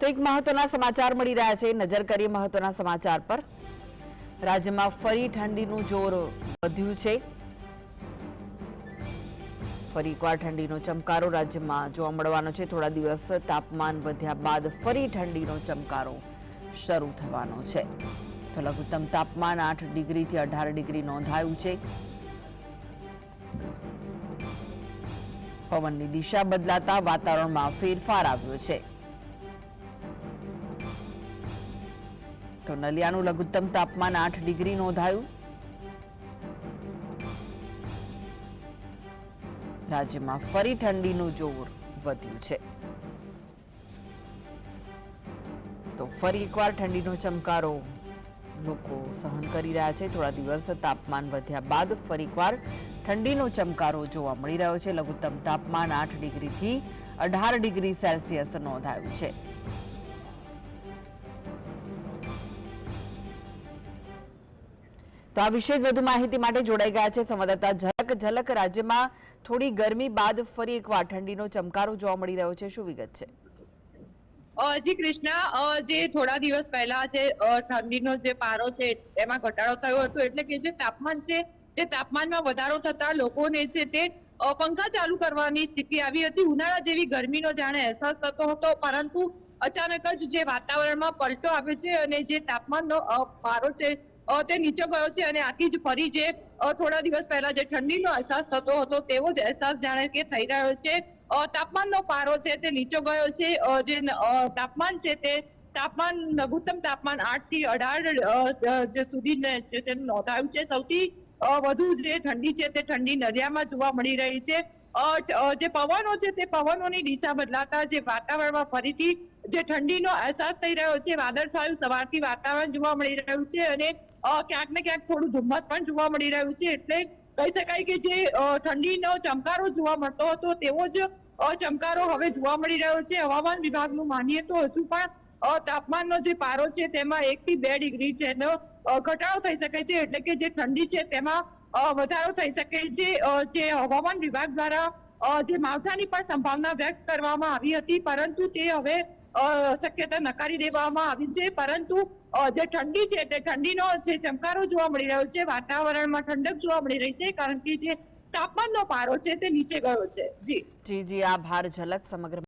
તો એક મહત્વના સમાચાર મળી રહ્યા છે. નજર કરીએ મહત્વના સમાચાર પર. રાજ્યમાં ફરી ઠંડીનું જોર વધ્યું છે. ફરી એકવાર ઠંડીનો ચમકારો રાજ્યમાં જોવા મળવાનો છે. થોડા દિવસ તાપમાન વધ્યા બાદ ફરી ઠંડીનો ચમકારો શરૂ થવાનો છે. તો લઘુત્તમ તાપમાન આઠ ડિગ્રીથી અઢાર ડિગ્રી નોંધાયું છે. પવનની દિશા બદલાતા વાતાવરણમાં ફેરફાર આવ્યો છે. તો નલિયાનું લઘુત્તમ તાપમાન આઠ ડિગ્રી નોંધાયું. રાજ્યમાં ફરી ઠંડીનું જોર વધ્યું છે. તો ફરી એકવાર ઠંડીનો ચમકારો લોકો સહન કરી રહ્યા છે. થોડા દિવસ તાપમાન વધ્યા બાદ ફરી એકવાર ઠંડીનો ચમકારો જોવા મળી રહ્યો છે. લઘુત્તમ તાપમાન આઠ ડિગ્રીથી અઢાર ડિગ્રી સેલ્સિયસ નોંધાયું છે. તો આ વિશે વધુ માહિતી માટે જોડાઈ ગયા છે સંવાદદાતા ઝલક. ઝલક, રાજ્યમાં થોડી ગરમી બાદ ફરી એકવાર ઠંડીનો ચમકારો જોવા મળી રહ્યો છે. શું વિગત છે? જી કૃષ્ણા જે થોડા દિવસ પહેલા જે ઠંડીનો જે પારો છે, એમાં ઘટાડો થયો હતો, એટલે કે જે તાપમાન છે તે તાપમાનમાં વધારો થતા લોકોને છે તે પંખા ચાલુ કરવાની સ્થિતિ આવી હતી. ઉનાળા જેવી ગરમીનો જાણે અહેસાસ થતો હતો, પરંતુ અચાનક જ જે વાતાવરણમાં પલટો આવ્યો છે અને જે તાપમાનનો પારો છે તે નીચે ગયો છે અને આથી જ ફરી જે થોડા દિવસ પહેલા જે ઠંડીનો અહેસાસ થતો હતો તેવો જ અહેસાસ જાણે કે થઈ રહ્યો છે. તાપમાનનો પારો છે તે નીચો ગયો છે. જે તાપમાન છે તે તાપમાન, લઘુત્તમ તાપમાન આઠથી અઢાર જે સુધી તે નોંધાયું છે. સૌથી વધુ જે ઠંડી છે તે ઠંડી નરિયામાં જોવા મળી રહી છે. જે પવનો છે તે પવનોની દિશા બદલાતા જે વાતાવરણમાં ફરીથી જે ઠંડીનો અહેસાસ થઈ રહ્યો છે વાદળછાયું સવારથી વાતાવરણ જોવા મળી રહ્યું છે અને ક્યાંક ને ક્યાંક થોડું ધુમ્મસ પણ જોવા મળી રહ્યું છે. એટલે કહી શકાય કે જે ઠંડીનો ચમકારો જોવા મળતો હતો, તેવો જ ચમકારો હવે જોવા મળી રહ્યો છે. હવામાન વિભાગનું માનીએ તો હજુ પણ તાપમાનનો જે પારો છે, તેમાં એક થી બે ડિગ્રી છે ઘટાડો થઈ શકે છે. એટલે કે જે ઠંડી છે, તેમાં વધારો થઈ શકે છે. જે હવામાન વિભાગ દ્વારા જે માવઠાની પણ સંભાવના વ્યક્ત કરવામાં આવી હતી, પરંતુ તે હવે શક્યતા નકારી દેવામાં આવી છે, પરંતુ જે ઠંડી છે તે ઠંડીનો જે ચમકારો જોવા મળી રહ્યો છે, વાતાવરણમાં ઠંડક જોવા મળી રહી છે, કારણ કે જે તાપમાનનો પારો છે તે નીચે ગયો છે. જી. જી જી, આભાર, ઝલક સમગ્ર